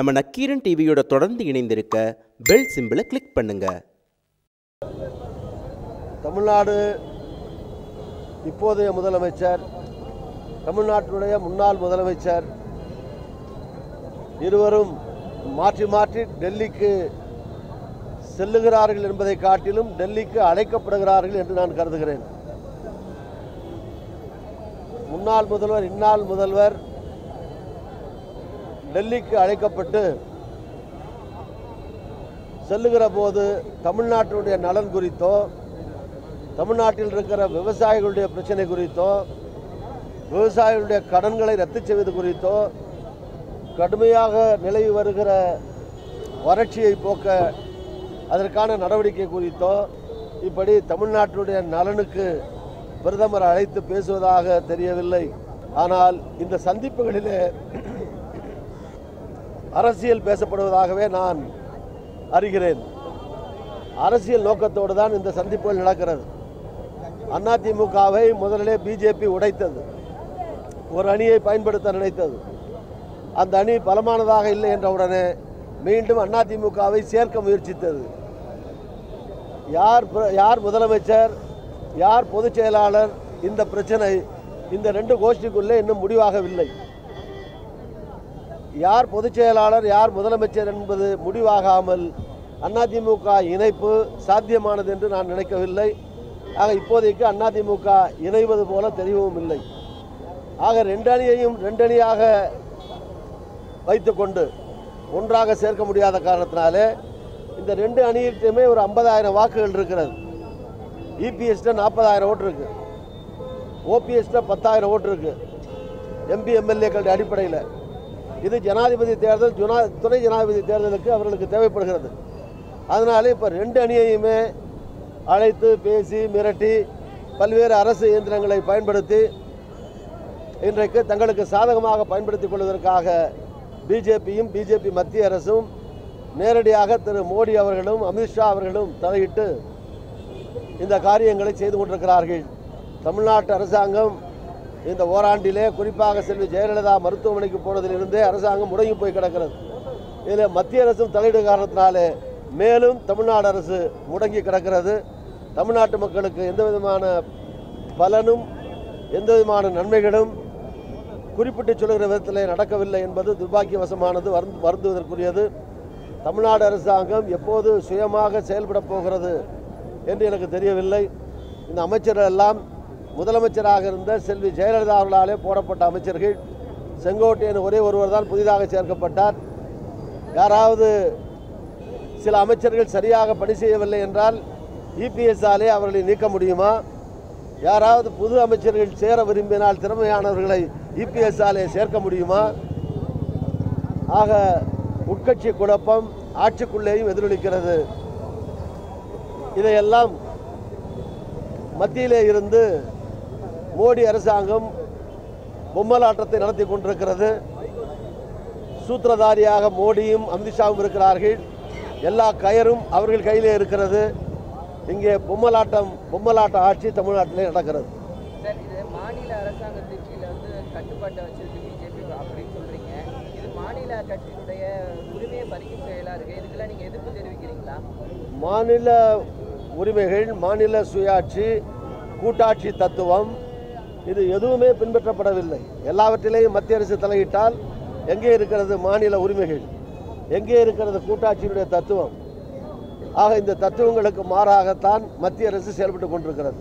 நம்ம நக்கீரன் டிவியோட தொடர்ந்து இணைந்திருக்க பெல் சிம்பிளை கிளிக் பண்ணுங்க. தமிழ்நாடு இப்போதைய முதலமைச்சர் தமிழ்நாட்டினுடைய முன்னாள் முதலமைச்சர் இருவரும் மாற்றி மாற்றி டெல்லிக்கு செல்லுகிறார்கள் என்பதை காட்டிலும் டெல்லிக்கு அழைக்கப்படுகிறார்கள் என்று நான் கருதுகிறேன். முன்னாள் முதல்வர் இந்நாள் முதல்வர் டெல்லிக்கு அழைக்கப்பட்டு செல்லுகிற போது தமிழ்நாட்டினுடைய நலன் குறித்தோ தமிழ்நாட்டில் இருக்கிற விவசாயிகளுடைய பிரச்சனை குறித்தோ விவசாயிகளுடைய கடன்களை ரத்து செய்வது குறித்தோ கடுமையாக நிலவி வருகிற வறட்சியை போக்க அதற்கான நடவடிக்கை குறித்தோ இப்படி தமிழ்நாட்டினுடைய நலனுக்கு பிரதமர் அழைத்து பேசுவதாக தெரியவில்லை. ஆனால் இந்த சந்திப்புகளிலே அரசியல் பேசப்படுவதாகவே நான் அறிகிறேன். அரசியல் நோக்கத்தோடு தான் இந்த சந்திப்புகள் நடக்கிறது. அதிமுகவை முதலிலே பிஜேபி உடைத்தது. ஒரு அணியை பயன்படுத்த நினைத்தது. அந்த அணி பலமானதாக இல்லை என்றவுடனே மீண்டும் அதிமுகவை சேர்க்க முயற்சித்தது. யார் யார் முதலமைச்சர் யார் பொதுச் செயலாளர் இந்த பிரச்சனை இந்த ரெண்டு கோஷ்டிக்குள்ளே இன்னும் முடிவாகவில்லை. யார் பொதுச் செயலாளர் யார் முதலமைச்சர் என்பது முடிவாகாமல் அதிமுக இணைப்பு சாத்தியமானது என்று நான் நினைக்கவில்லை. ஆக இப்போதைக்கு அதிமுக இணைவது போல தெரியவும் இல்லை. ஆக ரெண்டு அணியையும் ரெண்டு அணியாக வைத்துக்கொண்டு ஒன்றாக சேர்க்க முடியாத காரணத்தினாலே இந்த ரெண்டு அணியிட்டுமே ஒரு ஐம்பதாயிரம் வாக்குகள் இருக்கிறது. இபிஎஸ்ட நாற்பதாயிரம் ஓட்டு இருக்கு. ஓபிஎஸ்ட பத்தாயிரம் ஓட்டு இருக்கு. எம்பி எம்எல்ஏக்களுடைய அடிப்படையில். இது ஜனாதிபதி தேர்தல் ஜுனா துணை ஜனாதிபதி தேர்தலுக்கு அவர்களுக்கு தேவைப்படுகிறது. அதனால இப்போ ரெண்டு அணியையுமே அழைத்து பேசி மிரட்டி பல்வேறு அரசு இயந்திரங்களை பயன்படுத்தி இன்றைக்கு தங்களுக்கு சாதகமாக பயன்படுத்திக் கொள்வதற்காக பிஜேபியும் பிஜேபி மத்திய அரசும் நேரடியாக திரு மோடி அவர்களும் அமித்ஷா அவர்களும் தலையிட்டு இந்த காரியங்களை செய்து கொண்டிருக்கிறார்கள். தமிழ்நாட்டு அரசாங்கம் இந்த ஓராண்டிலே குறிப்பாக செல்வி ஜெயலலிதா மருத்துவமனைக்கு போனதிலிருந்தே அரசாங்கம் முடங்கி போய் கிடக்கிறது. இதில் மத்திய அரசும் தலையிடும் காரணத்தினாலே மேலும் தமிழ்நாடு அரசு முடங்கி கிடக்கிறது. தமிழ்நாட்டு மக்களுக்கு எந்த விதமான பலனும் எந்த விதமான நன்மைகளும் குறிப்பிட்டு சொல்லுகிற விதத்தில் நடக்கவில்லை என்பது துர்பாக்கியவசமானது வருந்து வருந்துவதற்குரியது. தமிழ்நாடு அரசாங்கம் எப்போது சுயமாக செயல்பட போகிறது என்று எனக்கு தெரியவில்லை. இந்த அமைச்சர்கள் எல்லாம் முதலமைச்சராக இருந்த செல்வி ஜெயலலிதா அவர்களாலே போடப்பட்ட அமைச்சர்கள் செங்கோட்டையன் ஒரே ஒருவர் தான் புதிதாக சேர்க்கப்பட்டார். யாராவது சில அமைச்சர்கள் சரியாக பணி செய்யவில்லை என்றால் இபிஎஸ்ஸாலே அவர்களை நீக்க முடியுமா? யாராவது புது அமைச்சர்கள் சேர விரும்பினால் திறமையானவர்களை இபிஎஸ்ஸாலே சேர்க்க முடியுமா? ஆக உட்கட்சி குழப்பம் ஆட்சிக்குள்ளேயும் எதிரொலிக்கிறது. இதையெல்லாம் மத்தியிலே இருந்து மோடி அரசாங்கம் பொம்மலாட்டத்தை நடத்தி கொண்டிருக்கிறது. சூத்திரதாரியாக மோடியும் அமித்ஷாவும் இருக்கிறார்கள். எல்லா கயரும் அவர்கள் கையிலே இருக்கிறது. இங்கே பொம்மலாட்டம் பொம்மலாட்ட ஆட்சி தமிழ்நாட்டிலே நடக்கிறது. மாநில அரசாங்கத்தின் கீழே வந்து கட்டுப்பாட்டை வச்சிருக்கு பிஜேபி அப்படின்னு சொல்றீங்க. இது மாநில கட்சியினுடைய உரிமையை பறிக்கும் செயலா இருக்கு. இதுக்கெல்லாம் நீங்க எதிர்ப்பு தெரிவிக்கிறீங்களா? மாநில உரிமைகள் மாநில சுயாட்சி கூட்டாட்சி தத்துவம் இது எதுவுமே பின்பற்றப்படவில்லை. எல்லாவற்றிலேயும் மத்திய அரசு தலையிட்டால் எங்கே இருக்கிறது மாநில உரிமைகள்? எங்கே இருக்கிறது கூட்டாட்சியினுடைய தத்துவம்? ஆக இந்த தத்துவங்களுக்கு மாறாகத்தான் மத்திய அரசு செயல்பட்டு கொண்டிருக்கிறது.